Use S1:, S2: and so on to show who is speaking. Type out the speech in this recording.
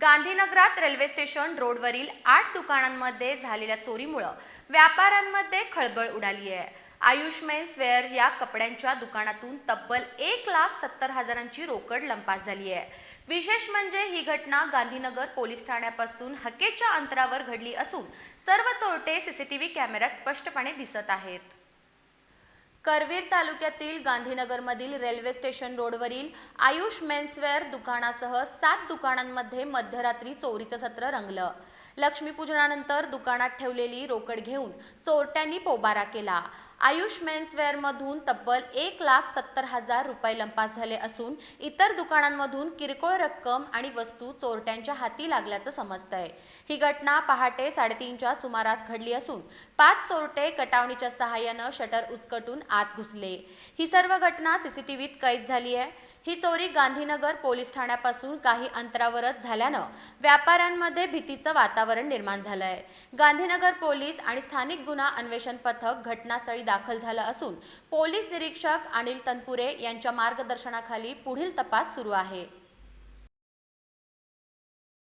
S1: गांधीनगरात railway station रोडवरील आठ दुकानांमध्ये झालेल्या चोरीमुळं व्यापाऱ्यांमध्ये खळबळ उडाली आहे. आयुष मेन्स वेअर या कपड्यांच्या दुकानातून तब्बल एक लाख सत्तर हजारांची रोकड लंपास झाली आहे. विशेष म्हणजे ही घटना गांधीनगर पोलीस ठाण्यापासून हकेच्या अंतरावर घडली असून सर्व चोरटे सीसीटीव्ही कॅमेऱ्यात स्पष्टपणे दिसत आहेत. करवीर तालुक्यातील गांधीनगरमधील रेल्वे स्टेशन रोडवरील आयुष मेन्सवेअर दुकानासह सात दुकानांमध्ये मध्यरात्री चोरीचं सत्र रंगलं. लक्ष्मीपूजनानंतर दुकानात ठेवलेली रोकड घेऊन चोरट्यांनी पोबारा केला. आयुष मेन्सवेअरमधून तब्बल एक लाख सत्तर हजार रुपये लंपास झाले असून इतर दुकानांमधून किरकोळ रक्कम आणि वस्तू चोरट्यांच्या हाती लागल्याचं समजतंय. ही घटना पहाटे साडेतीनच्या सुमारास घडली असून पाच चोरटे कटावणीच्या सहाय्यानं शटर उचकटून आत घुसले. ही सर्व घटना सीसीटीव्हीत कैद झाली आहे. ही चोरी गांधीनगर पोलीस ठाण्यापासून काही अंतरावरच झाल्यानं व्यापाऱ्यांमध्ये भीतीचं वातावरण निर्माण झालंय. गांधीनगर पोलीस आणि स्थानिक गुन्हा अन्वेषण पथक घटनास्थळी दाखल झालं असून पोलीस निरीक्षक अनिल तनपुरे यांच्या मार्गदर्शनाखाली पुढील तपास सुरू आहे.